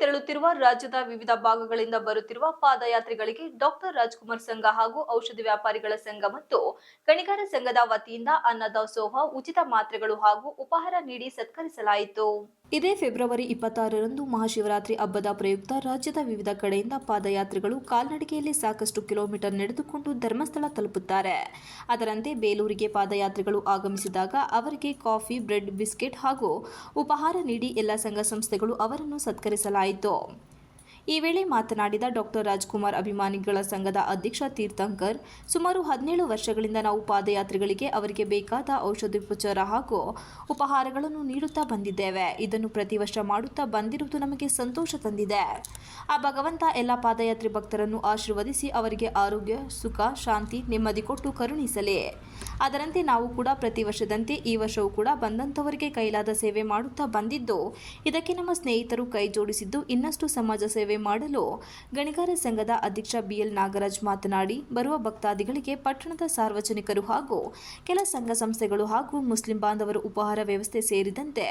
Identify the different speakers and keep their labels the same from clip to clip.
Speaker 1: ತೆರಳುತ್ತಿರುವ ರಾಜ್ಯದ ವಿವಿಧ ಭಾಗಗಳಿಂದ ಬರುತ್ತಿರುವ ಪಾದಯಾತ್ರಿಗಳಿಗೆ ಡಾಕ್ಟರ್ ರಾಜ್ಕುಮಾರ್ ಸಂಘ ಹಾಗೂ ಔಷಧಿ ವ್ಯಾಪಾರಿಗಳ ಸಂಘ ಮತ್ತು ಕಣಿಗಾರ ಸಂಘದ ವತಿಯಿಂದ ಅನ್ನದಾಸೋಹ, ಉಚಿತ ಮಾತ್ರೆಗಳು ಹಾಗೂ ಉಪಹಾರ ನೀಡಿ ಸತ್ಕರಿಸಲಾಯಿತು. ಇದೇ ಫೆಬ್ರವರಿ ಇಪ್ಪತ್ತಾರರಂದು ಮಹಾಶಿವರಾತ್ರಿ ಹಬ್ಬದ ಪ್ರಯುಕ್ತ ರಾಜ್ಯದ ವಿವಿಧ ಕಡೆಯಿಂದ ಪಾದಯಾತ್ರಿಗಳು ಕಾಲ್ನಡಿಗೆಯಲ್ಲಿ ಸಾಕಷ್ಟು ಕಿಲೋಮೀಟರ್ ನಡೆದುಕೊಂಡು ಧರ್ಮಸ್ಥಳ ತಲುಪುತ್ತಾರೆ. ಅದರಂತೆ ಬೇಲೂರಿಗೆ ಪಾದಯಾತ್ರಿಗಳು ಆಗಮಿಸಿದಾಗ ಅವರಿಗೆ ಕಾಫಿ, ಬ್ರೆಡ್, ಬಿಸ್ಕೆಟ್ ಹಾಗೂ ಉಪಹಾರ ನೀಡಿ ಎಲ್ಲ ಸಂಘ ಸಂಸ್ಥೆಗಳು ಅವರನ್ನು ಸತ್ಕರಿಸಲಾಯಿತು. ಈ ವೇಳೆ ಮಾತನಾಡಿದ ಡಾಕ್ಟರ್ ರಾಜ್ಕುಮಾರ್, ಅಭಿಮಾನಿಗಳ ಸಂಘದ ಅಧ್ಯಕ್ಷ ತೀರ್ಥಂಕರ್, ಸುಮಾರು ಹದಿನೇಳು ವರ್ಷಗಳಿಂದ ನಾವು ಪಾದಯಾತ್ರಿಗಳಿಗೆ ಅವರಿಗೆ ಬೇಕಾದ ಔಷಧೋಪಚಾರ ಹಾಗೂ ಉಪಹಾರಗಳನ್ನು ನೀಡುತ್ತಾ ಬಂದಿದ್ದೇವೆ. ಇದನ್ನು ಪ್ರತಿ ವರ್ಷ ಮಾಡುತ್ತಾ ಬಂದಿರುವುದು ನಮಗೆ ಸಂತೋಷ ತಂದಿದೆ. ಆ ಭಗವಂತ ಎಲ್ಲ ಪಾದಯಾತ್ರಿ ಭಕ್ತರನ್ನು ಆಶೀರ್ವದಿಸಿ ಅವರಿಗೆ ಆರೋಗ್ಯ, ಸುಖ, ಶಾಂತಿ, ನೆಮ್ಮದಿ ಕೊಟ್ಟು ಕರುಣಿಸಲಿ. ಅದರಂತೆ ನಾವು ಕೂಡ ಪ್ರತಿ ವರ್ಷದಂತೆ ಈ ವರ್ಷವೂ ಕೂಡ ಬಂದಂಥವರಿಗೆ ಕೈಲಾದ ಸೇವೆ ಮಾಡುತ್ತಾ ಬಂದಿದ್ದು, ಇದಕ್ಕೆ ನಮ್ಮ ಸ್ನೇಹಿತರು ಕೈ ಜೋಡಿಸಿದ್ದು ಇನ್ನಷ್ಟು ಸಮಾಜ ಸೇವೆ ಮಾಡಲು ಗಣಿಗಾರ ಸಂಘದ ಅಧ್ಯಕ್ಷ ಬಿಎಲ್ ನಾಗರಾಜ್ ಮಾತನಾಡಿ, ಬರುವ ಭಕ್ತಾದಿಗಳಿಗೆ ಪಟ್ಟಣದ ಸಾರ್ವಜನಿಕರು ಹಾಗೂ ಕೆಲ ಸಂಘ ಸಂಸ್ಥೆಗಳು ಹಾಗೂ ಮುಸ್ಲಿಂ ಬಾಂಧವರು ಉಪಹಾರ ವ್ಯವಸ್ಥೆ ಸೇರಿದಂತೆ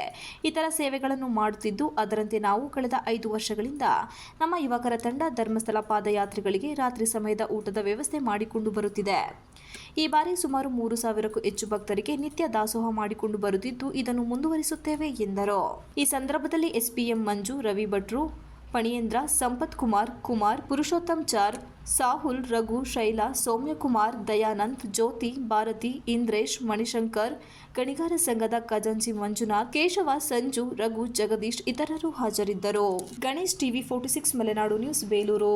Speaker 1: ಇತರ ಸೇವೆಗಳನ್ನು ಮಾಡುತ್ತಿದ್ದು, ಅದರಂತೆ ನಾವು ಕಳೆದ ಐದು ವರ್ಷಗಳಿಂದ ನಮ್ಮ ಯುವಕರ ತಂಡ ಧರ್ಮಸ್ಥಳ ಪಾದಯಾತ್ರಿಗಳಿಗೆ ರಾತ್ರಿ ಸಮಯದ ಊಟದ ವ್ಯವಸ್ಥೆ ಮಾಡಿಕೊಂಡು ಬರುತ್ತಿದೆ. ಈ ಬಾರಿ ಸುಮಾರು ಮೂರು ಸಾವಿರಕ್ಕೂ ಹೆಚ್ಚು ಭಕ್ತರಿಗೆ ನಿತ್ಯ ದಾಸೋಹ ಮಾಡಿಕೊಂಡು ಬರುತ್ತಿದ್ದು, ಇದನ್ನು ಮುಂದುವರಿಸುತ್ತೇವೆ ಎಂದರು. ಈ ಸಂದರ್ಭದಲ್ಲಿ ಎಸ್ಪಿಎಂ ಮಂಜು, ರವಿ ಭಟ್ರು ಪಣಿಯೇಂದ್ರ, ಸಂಪತ್ ಕುಮಾರ್ ಕುಮಾರ್, ಪುರುಷೋತ್ತಮ್ ಚಾರ್, ಸಾಹುಲ್, ರಘು, ಶೈಲಾ, ಸೌಮ್ಯಕುಮಾರ್, ದಯಾನಂದ್, ಜ್ಯೋತಿ, ಭಾರತಿ, ಇಂದ್ರೇಶ್, ಮಣಿಶಂಕರ್, ಗಣಿಗಾರ ಸಂಘದ ಖಜಾಂಚಿ ಮಂಜುನಾಥ್, ಕೇಶವ, ಸಂಜು, ರಘು, ಜಗದೀಶ್ ಇತರರು ಹಾಜರಿದ್ದರು. Ganesh TV forty six, Malenadu news, Belur.